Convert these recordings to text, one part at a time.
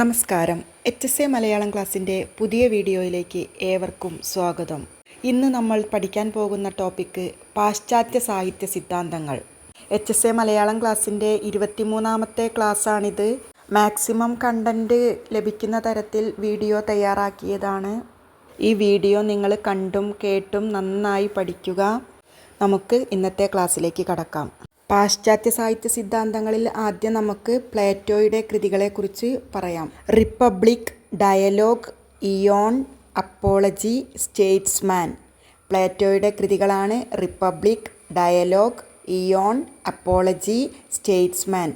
നമസ്കാരം. H S A Malayalam ക്ലാസ്സിന്റെ പുതിയ വീഡിയോയിലേക്ക് ഏവർക്കും സ്വാഗതം. ഇന്ന് നമ്മൾ പഠിക്കാൻ പോകുന്ന ടോപ്പിക്ക് പാശ്ചാത്യ സാഹിത്യ സിദ്ധാന്തങ്ങൾ. എച്ച് എസ് എ മലയാളം ക്ലാസ്സിന്റെ ഇരുപത്തിമൂന്നാമത്തെ ക്ലാസ്സാണിത്. മാക്സിമം കണ്ടന്റ് ലഭിക്കുന്ന തരത്തിൽ വീഡിയോ തയ്യാറാക്കിയതാണ്. ഈ വീഡിയോ നിങ്ങൾ കണ്ടും കേട്ടും നന്നായി പഠിക്കുക. നമുക്ക് ഇന്നത്തെ ക്ലാസ്സിലേക്ക് കടക്കാം. പാശ്ചാത്യ സാഹിത്യ സിദ്ധാന്തങ്ങളിൽ ആദ്യം നമുക്ക് പ്ലേറ്റോയുടെ കൃതികളെക്കുറിച്ച് പറയാം. Republic Dialogue Ion Apology Statesman. പ്ലേറ്റോയുടെ കൃതികളാണ് Republic Dialogue Ion Apology Statesman.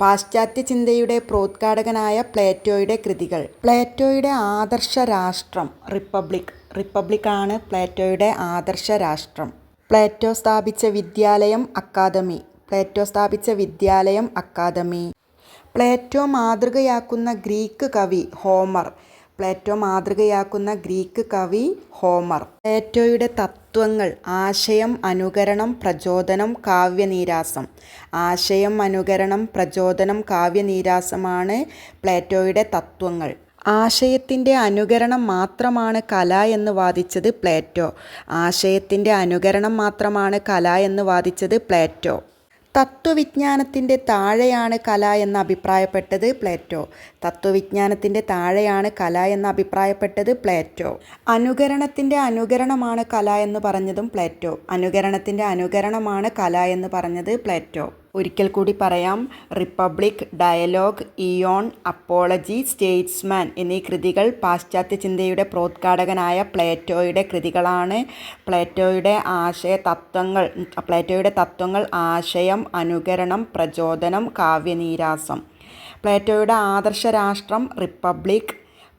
പാശ്ചാത്യ ചിന്തയുടെ പ്രോത്ഘാടകനായ പ്ലേറ്റോയുടെ കൃതികൾ. പ്ലേറ്റോയുടെ ആദർശ രാഷ്ട്രം റിപ്പബ്ലിക്. റിപ്പബ്ലിക്കാണ് പ്ലേറ്റോയുടെ ആദർശ രാഷ്ട്രം. പ്ലേറ്റോ സ്ഥാപിച്ച വിദ്യാലയം അക്കാദമി. പ്ലേറ്റോ സ്ഥാപിച്ച വിദ്യാലയം അക്കാദമി. പ്ലേറ്റോ മാതൃകയാക്കുന്ന ഗ്രീക്ക് കവി ഹോമർ. പ്ലേറ്റോ മാതൃകയാക്കുന്ന ഗ്രീക്ക് കവി ഹോമർ. പ്ലേറ്റോയുടെ തത്വങ്ങൾ ആശയം അനുകരണം പ്രചോദനം കാവ്യനീരാസം. ആശയം അനുകരണം പ്രചോദനം കാവ്യനീരാസമാണ് പ്ലേറ്റോയുടെ തത്വങ്ങൾ. ആശയത്തിന്റെ അനുകരണം മാത്രമാണ് കല എന്ന് വാദിച്ചത് പ്ലേറ്റോ. ആശയത്തിന്റെ അനുകരണം മാത്രമാണ് കല എന്ന് വാദിച്ചത് പ്ലേറ്റോ. തത്വവിജ്ഞാനത്തിന്റെ താഴെയാണ് കല എന്ന് അഭിപ്രായപ്പെട്ടത് പ്ലേറ്റോ. തത്വവിജ്ഞാനത്തിന്റെ താഴെയാണ് കല എന്ന് അഭിപ്രായപ്പെട്ടത് പ്ലേറ്റോ. അനുകരണത്തിന്റെ അനുകരണമാണ് കല എന്ന് പറഞ്ഞതും പ്ലേറ്റോ. അനുകരണത്തിന്റെ അനുകരണമാണ് കല എന്ന് പറഞ്ഞത് പ്ലേറ്റോ. ഒരിക്കൽ കൂടി പറയാം. Republic Dialogue Ion Apology Statesman എന്നീ കൃതികൾ പാശ്ചാത്യ ചിന്തയുടെ പ്രോദ്ഘാടകനായ പ്ലേറ്റോയുടെ കൃതികളാണ്. പ്ലേറ്റോയുടെ ആശയ തത്വങ്ങൾ പ്ലേറ്റോയുടെ തത്വങ്ങൾ ആശയം അനുകരണം പ്രചോദനം കാവ്യനീരാസം. പ്ലേറ്റോയുടെ ആദർശ രാഷ്ട്രം റിപ്പബ്ലിക്.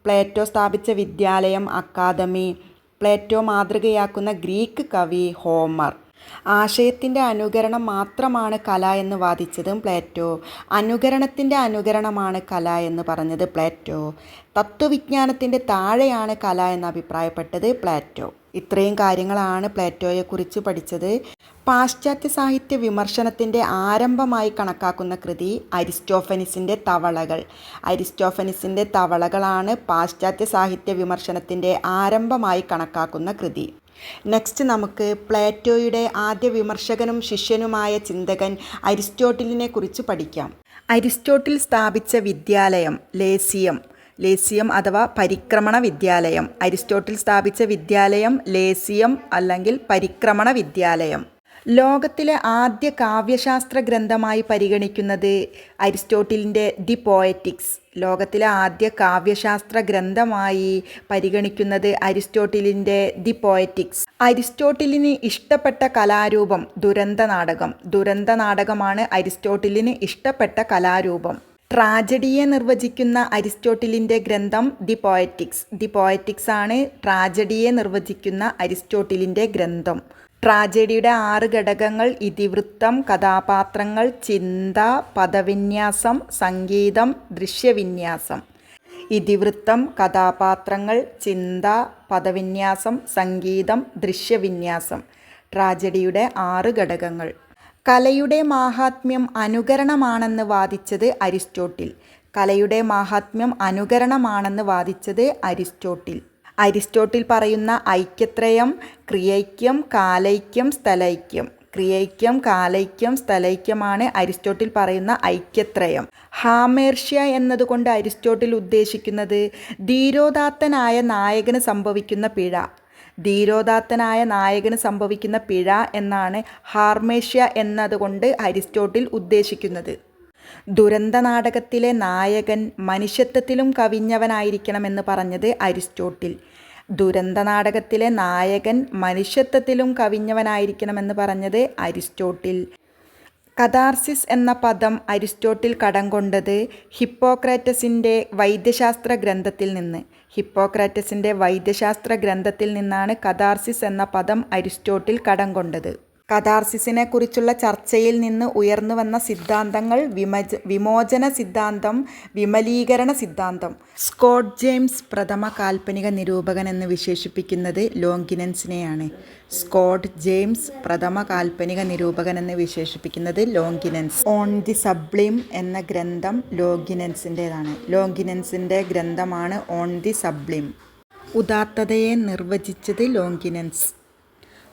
പ്ലേറ്റോ സ്ഥാപിച്ച വിദ്യാലയം അക്കാദമി. പ്ലേറ്റോ മാതൃകയാക്കുന്ന ഗ്രീക്ക് കവി ഹോമർ. ആശയത്തിന്റെ അനുകരണം മാത്രമാണ് കല എന്ന് വാദിച്ചതും പ്ലേറ്റോ. അനുകരണത്തിന്റെ അനുകരണമാണ് കല എന്ന് പറഞ്ഞത് പ്ലേറ്റോ. തത്വവിജ്ഞാനത്തിന്റെ താഴെയാണ് കല എന്ന് അഭിപ്രായപ്പെട്ടത് പ്ലാറ്റോ. ഇത്രയും കാര്യങ്ങളാണ് പ്ലാറ്റോയെക്കുറിച്ച് പഠിച്ചത്. പാശ്ചാത്യ സാഹിത്യ വിമർശനത്തിന്റെ ആരംഭമായി കണക്കാക്കുന്ന കൃതി അരിസ്റ്റോഫനിസിന്റെ തവളകൾ. അരിസ്റ്റോഫനിസിന്റെ തവളകളാണ് പാശ്ചാത്യ സാഹിത്യ വിമർശനത്തിന്റെ ആരംഭമായി കണക്കാക്കുന്ന കൃതി. നെക്സ്റ്റ് നമുക്ക് പ്ലാറ്റോയുടെ ആദ്യ വിമർശകനും ശിഷ്യനുമായ ചിന്തകൻ അരിസ്റ്റോട്ടിലിനെ കുറിച്ച് പഠിക്കാം. അരിസ്റ്റോട്ടിൽ സ്ഥാപിച്ച വിദ്യാലയം ലേസിയം. ലേസിയം അഥവാ പരിക്രമണ വിദ്യാലയം. അരിസ്റ്റോട്ടിൽ സ്ഥാപിച്ച വിദ്യാലയം ലേസിയം അല്ലെങ്കിൽ പരിക്രമണ വിദ്യാലയം. ലോകത്തിലെ ആദ്യ കാവ്യശാസ്ത്ര ഗ്രന്ഥമായി പരിഗണിക്കുന്നത് അരിസ്റ്റോട്ടിലിന്റെ ദി പോയറ്റിക്സ്. ലോകത്തിലെ ആദ്യ കാവ്യശാസ്ത്ര ഗ്രന്ഥമായി പരിഗണിക്കുന്നത് അരിസ്റ്റോട്ടിലിന്റെ ദി പോയറ്റിക്സ്. അരിസ്റ്റോട്ടിലിന് ഇഷ്ടപ്പെട്ട കലാരൂപം ദുരന്ത നാടകം ദുരന്ത നാടകമാണ് അരിസ്റ്റോട്ടിലിന് ഇഷ്ടപ്പെട്ട കലാരൂപം. ട്രാജഡിയെ നിർവചിക്കുന്ന അരിസ്റ്റോട്ടിലിന്റെ ഗ്രന്ഥം ദി പോയറ്റിക്സ്. ദി പോയറ്റിക്സ് ആണ് ട്രാജഡിയെ നിർവചിക്കുന്ന അരിസ്റ്റോട്ടിലിന്റെ ഗ്രന്ഥം. ട്രാജഡിയുടെ ആറ് ഘടകങ്ങൾ ഇതിവൃത്തം കഥാപാത്രങ്ങൾ ചിന്ത പദവിന്യാസം സംഗീതം ദൃശ്യവിന്യാസം. ഇതിവൃത്തം കഥാപാത്രങ്ങൾ ചിന്ത പദവിന്യാസം സംഗീതം ദൃശ്യവിന്യാസം. ട്രാജഡിയുടെ ആറ് ഘടകങ്ങൾ. കലയുടെ മാഹാത്മ്യം അനുകരണമാണെന്ന് വാദിച്ചത് അരിസ്റ്റോട്ടിൽ. കലയുടെ മാഹാത്മ്യം അനുകരണമാണെന്ന് വാദിച്ചത് അരിസ്റ്റോട്ടിൽ. അരിസ്റ്റോട്ടിൽ പറയുന്ന ഐക്യത്രയം ക്രിയൈക്യം കാലൈക്യം സ്ഥലൈക്യം. ക്രിയൈക്യം കാലൈക്യം സ്ഥലൈക്യമാണ് അരിസ്റ്റോട്ടിൽ പറയുന്ന ഐക്യത്രയം. ഹാമേർഷ്യ എന്നതുകൊണ്ട് അരിസ്റ്റോട്ടിൽ ഉദ്ദേശിക്കുന്നത് ധീരോദാത്തനായ നായകന് സംഭവിക്കുന്ന പിഴ. ധീരോദാത്തനായ നായകന് സംഭവിക്കുന്ന പിഴ എന്നാണ് ഹാർമേഷ്യ എന്നതുകൊണ്ട് അരിസ്റ്റോട്ടിൽ ഉദ്ദേശിക്കുന്നത്. ദുരന്ത നാടകത്തിലെ നായകൻ മനുഷ്യത്വത്തിലും കവിഞ്ഞവനായിരിക്കണമെന്ന് പറഞ്ഞത് അരിസ്റ്റോട്ടിൽ. ദുരന്ത നാടകത്തിലെ നായകൻ മനുഷ്യത്വത്തിലും കവിഞ്ഞവനായിരിക്കണമെന്ന് പറഞ്ഞത് അരിസ്റ്റോട്ടിൽ. കഥാർസിസ് എന്ന പദം അരിസ്റ്റോട്ടിൽ കടം കൊണ്ടത് ഹിപ്പോക്രാറ്റസിന്റെ വൈദ്യശാസ്ത്ര ഗ്രന്ഥത്തിൽ നിന്ന്. ഹിപ്പോക്രാറ്റസിന്റെ വൈദ്യശാസ്ത്ര ഗ്രന്ഥത്തിൽ നിന്നാണ് കഥാർസിസ് എന്ന പദം അരിസ്റ്റോട്ടിൽ കടം കൊണ്ടത്. കഥാർസിസിനെ കുറിച്ചുള്ള ചർച്ചയിൽ നിന്ന് ഉയർന്നു വന്ന സിദ്ധാന്തങ്ങൾ വിമജ വിമോചന സിദ്ധാന്തം വിമലീകരണ സിദ്ധാന്തം. സ്കോട്ട് ജെയിംസ് പ്രഥമ കാൽപ്പനിക നിരൂപകൻ എന്ന് വിശേഷിപ്പിക്കുന്നത് ലോങ്കിനൻസിനെയാണ്. സ്കോട്ട് ജെയിംസ് പ്രഥമ കാൽപ്പനിക നിരൂപകൻ എന്ന് വിശേഷിപ്പിക്കുന്നത് ലോങ്കിനൻസ്. ഓൺ ദി സബ്ലിം എന്ന ഗ്രന്ഥം ലോങ്കിനൻസിന്റെതാണ്. ലോങ്കിനൻസിന്റെ ഗ്രന്ഥമാണ് ഓൺ ദി സബ്ലിം. ഉദാത്തതയെ നിർവചിച്ചത് ലോങ്കിനൻസ്.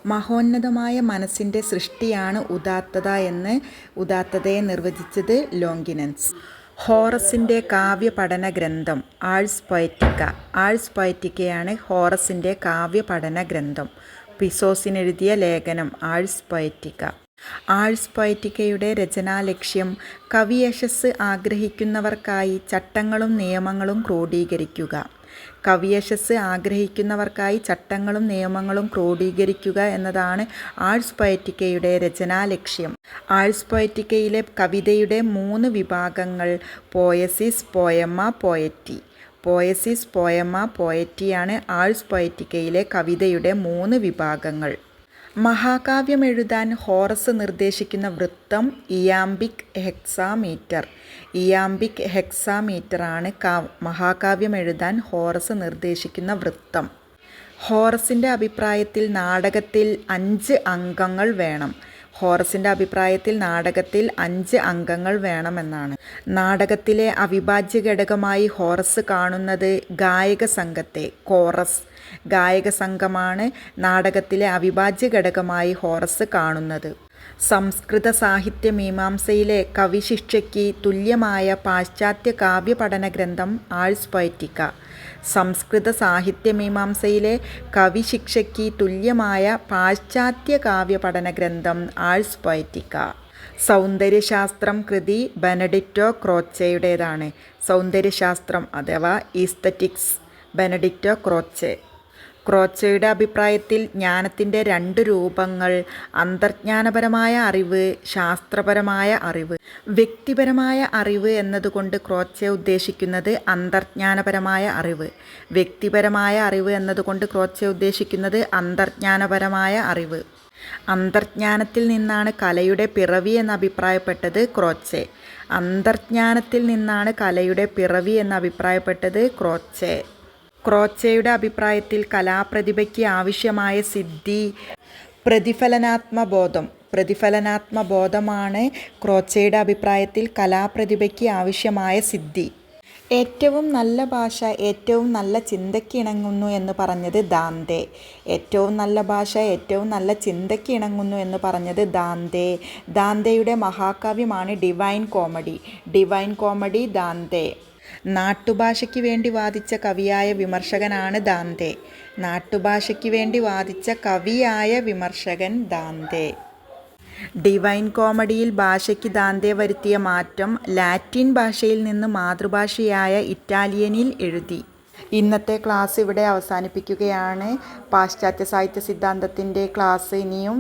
മഹോന്നതമായ മനസ്സിന്റെ സൃഷ്ടിയാണ് ഉദാത്തത എന്ന് ഉദാത്തതയെ നിർവചിച്ചത് ലോങ്കിനൻസ്. ഹോറസിന്റെ കാവ്യ പഠന ഗ്രന്ഥം ആഴ്സ് പൊയറ്റിക്ക. ആഴ്സ് പൊയറ്റിക്കയാണ് ഹോറസിന്റെ കാവ്യ പഠന ഗ്രന്ഥം പിസോസിനെഴുതിയ ലേഖനം ആഴ്സ് പൊയറ്റിക്ക. ആഴ്സ് പൊയറ്റിക്കയുടെ രചനാലക്ഷ്യം കവിയശസ് ആഗ്രഹിക്കുന്നവർക്കായി ചട്ടങ്ങളും നിയമങ്ങളും ക്രോഡീകരിക്കുക. കവിയശസ് ആഗ്രഹിക്കുന്നവർക്കായി ചട്ടങ്ങളും നിയമങ്ങളും ക്രോഡീകരിക്കുക എന്നതാണ് ആഴ്സ് പൊയറ്റിക്കയുടെ രചനാലക്ഷ്യം ആഴ്സ് പൊയറ്റിക്കയിലെ കവിതയുടെ മൂന്ന് വിഭാഗങ്ങൾ പോയസിസ് പോയമ്മ പോയറ്റി. പോയസിസ് പോയമ്മ പോയറ്റിയാണ് ആഴ്സ് പൊയറ്റിക്കയിലെ കവിതയുടെ മൂന്ന് വിഭാഗങ്ങൾ. മഹാകാവ്യം എഴുതാൻ ഹോറസ് നിർദ്ദേശിക്കുന്ന വൃത്തം ഇയാംബിക് ഹെക്സാമീറ്റർ. ഇയാംബിക് ഹെക്സാമീറ്ററാണ് കാ മഹാകാവ്യം എഴുതാൻ ഹോറസ് നിർദ്ദേശിക്കുന്ന വൃത്തം. ഹോറസിന്റെ അഭിപ്രായത്തിൽ നാടകത്തിൽ അഞ്ച് അംഗങ്ങൾ വേണം. ഹോറസിന്റെ അഭിപ്രായത്തിൽ നാടകത്തിൽ അഞ്ച് അംഗങ്ങൾ വേണമെന്നാണ്. നാടകത്തിലെ അവിഭാജ്യ ഘടകമായി ഹോറസ് കാണുന്നത് ഗായക സംഘത്തെ കോറസ്. ഗായക സംഘമാണ് നാടകത്തിലെ അവിഭാജ്യ ഘടകമായി ഹോറസ് കാണുന്നത്. സംസ്കൃത സാഹിത്യ മീമാംസയിലെ കവിശിക്ഷയ്ക്ക് തുല്യമായ പാശ്ചാത്യ കാവ്യ പഠന ഗ്രന്ഥം ആഴ്സ് പൊയറ്റിക്ക സംസ്കൃത സാഹിത്യ മീമാംസയിലെ കവിശിക്ഷയ്ക്ക് തുല്യമായ പാശ്ചാത്യ കാവ്യ പഠന ഗ്രന്ഥം ആഴ്സ് പൊയറ്റിക്ക സൗന്ദര്യശാസ്ത്രം കൃതി ബെനഡിക്റ്റോ ക്രോച്ചയുടേതാണ്. സൗന്ദര്യശാസ്ത്രം അഥവാ ഈസ്തറ്റിക്സ്. ബെനഡിക്റ്റോ ക്രോച്ചെ. ക്രോച്ചയുടെ അഭിപ്രായത്തിൽ ജ്ഞാനത്തിന്റെ രണ്ട് രൂപങ്ങൾ അന്തർജ്ഞാനപരമായ അറിവ് ശാസ്ത്രപരമായ അറിവ്. വ്യക്തിപരമായ അറിവ് എന്നതുകൊണ്ട് ക്രോച്ച ഉദ്ദേശിക്കുന്നത് അന്തർജ്ഞാനപരമായ അറിവ്. വ്യക്തിപരമായ അറിവ് എന്നതുകൊണ്ട് ക്രോച്ച ഉദ്ദേശിക്കുന്നത് അന്തർജ്ഞാനപരമായ അറിവ്. അന്തർജ്ഞാനത്തിൽ നിന്നാണ് കലയുടെ പിറവി എന്ന് അഭിപ്രായപ്പെട്ടത് ക്രോച്ചെ. അന്തർജ്ഞാനത്തിൽ നിന്നാണ് കലയുടെ പിറവി എന്ന് അഭിപ്രായപ്പെട്ടത് ക്രോച്ചെ. ക്രോച്ചയുടെ അഭിപ്രായത്തിൽ കലാപ്രതിഭയ്ക്ക് ആവശ്യമായ സിദ്ധി. പ്രതിഫലനാത്മബോധം. പ്രതിഫലനാത്മബോധമാണ് ക്രോച്ചയുടെ അഭിപ്രായത്തിൽ കലാപ്രതിഭയ്ക്ക് ആവശ്യമായ സിദ്ധി. ഏറ്റവും നല്ല ഭാഷ ഏറ്റവും നല്ല ചിന്തയ്ക്ക് ഇണങ്ങുന്നു എന്ന് പറഞ്ഞത് ദാന്തേ. ഏറ്റവും നല്ല ഭാഷ ഏറ്റവും നല്ല ചിന്തയ്ക്ക് ഇണങ്ങുന്നു എന്ന് പറഞ്ഞത് ദാന്തേ. ദാന്തയുടെ മഹാകാവ്യമാണ് Divine Comedy. Divine Comedy Dante. നാട്ടുഭാഷയ്ക്ക് വേണ്ടി വാദിച്ച കവിയായ വിമർശകനാണ് ദാന്തെ. നാട്ടുഭാഷയ്ക്ക് വേണ്ടി വാദിച്ച കവിയായ വിമർശകൻ ദാന്തെ. ഡിവൈൻ കോമഡിയിൽ ഭാഷയ്ക്ക് ദാന്തെ വരുത്തിയ മാറ്റം ലാറ്റിൻ ഭാഷയിൽ നിന്ന് മാതൃഭാഷയായ ഇറ്റാലിയനിൽ എഴുതി. ഇന്നത്തെ ക്ലാസ് ഇവിടെ അവസാനിപ്പിക്കുകയാണ്. പാശ്ചാത്യ സാഹിത്യ സിദ്ധാന്തത്തിന്റെ ക്ലാസ് ഇനിയും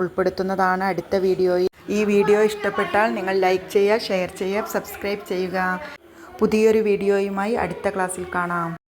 ഉൾപ്പെടുത്തുന്നതാണ് അടുത്ത വീഡിയോയിൽ ഈ വീഡിയോ ഇഷ്ടപ്പെട്ടാൽ നിങ്ങൾ ലൈക്ക് ചെയ്യുക ഷെയർ ചെയ്യുക സബ്സ്ക്രൈബ് ചെയ്യുക. പുതിയൊരു വീഡിയോയുമായി അടുത്ത ക്ലാസ്സിൽ കാണാം.